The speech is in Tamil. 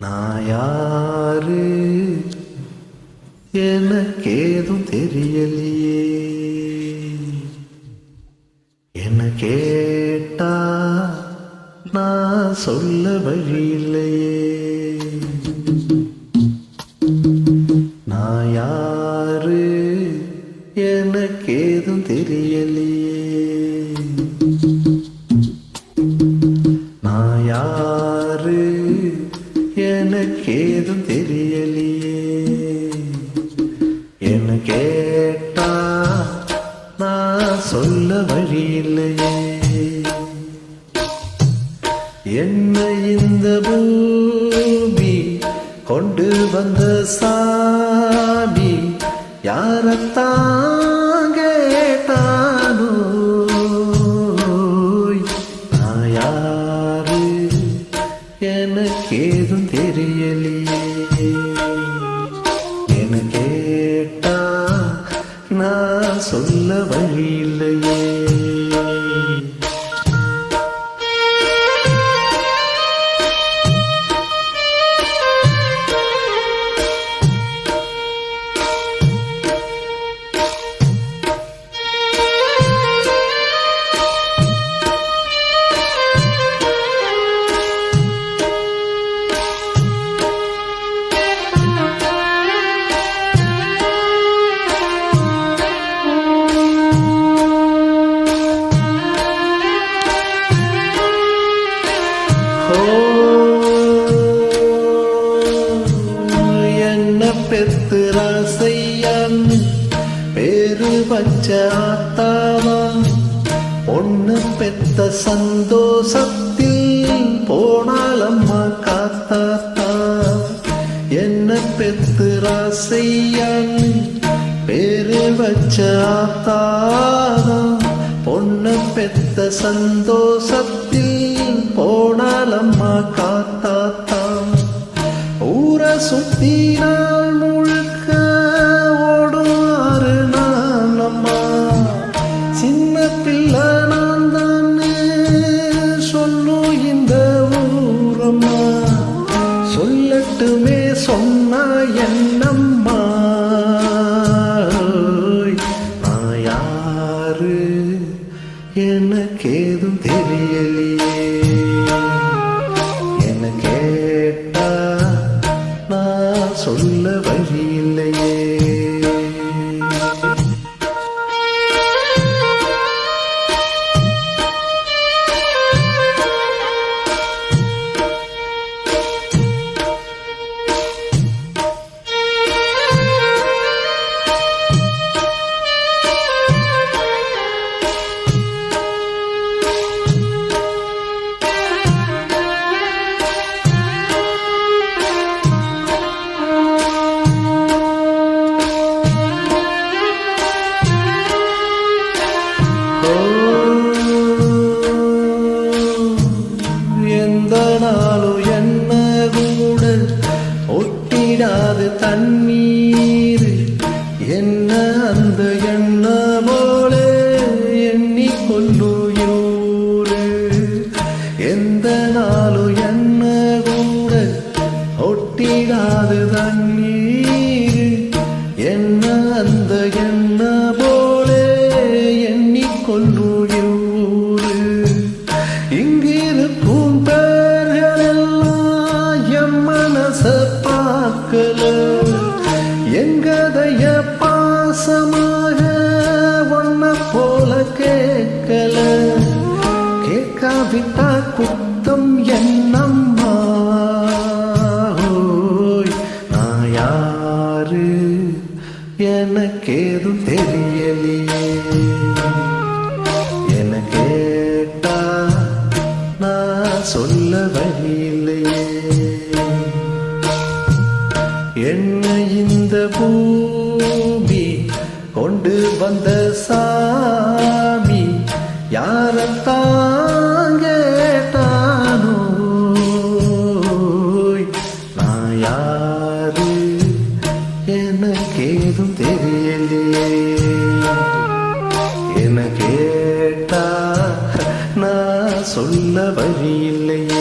நான் யாரு? எனக்கேதும் தெரியலையே. என்ன கேட்டா நான் சொல்ல வழி இல்லையே. எனக்கேதும் தெரியலையே. என்ன கேட்டா நான் சொல்ல வழி இல்லையே என்ன இந்த பூமி கொண்டு வந்த சாமி யாரத்தான் நான் என்ன பெத்து ராசையான்? பேரு வச்ச ஆத்தாவா பொண்ணு பெத்த சந்தோஷத்தில் போனாலம்மா காத்தாத்தா. என்ன பெத்து ராசையான்? பேரு வச்ச ஆத்தாவா பொண்ணு பெத்த சந்தோஷத்தில் போனாலம்மா காத்தாத்தா ஊரை சுத்தி நாள் முழுக்க ஓடுவாரு நான் சின்ன பிள்ளை நான் தானே சொல்லும் இந்த ஊரம்மா. சொல்லட்டுமே சொன்னா என்னம்மா. நான் யாரு எனக்கேதும் தெரியலையே. ஒட்டிடாது தண்ணீர். என்ன அந்த எண்ணமோடு போல எண்ணி கொள்ளுயூரு எந்த நாளும் என்ன கூட ஒட்டிடாது தண்ணீர். பாசமாக ஒன்ன போல கேட்கல. கேட்காவிட்டா குத்தம் இந்த பூமி கொண்டு வந்த சாமி யாரத்தான் கேட்டானோ நான் யாரு எனக்கேதும் தெரியலையே. என கேட்டா நான் சொல்ல வழி இல்லையே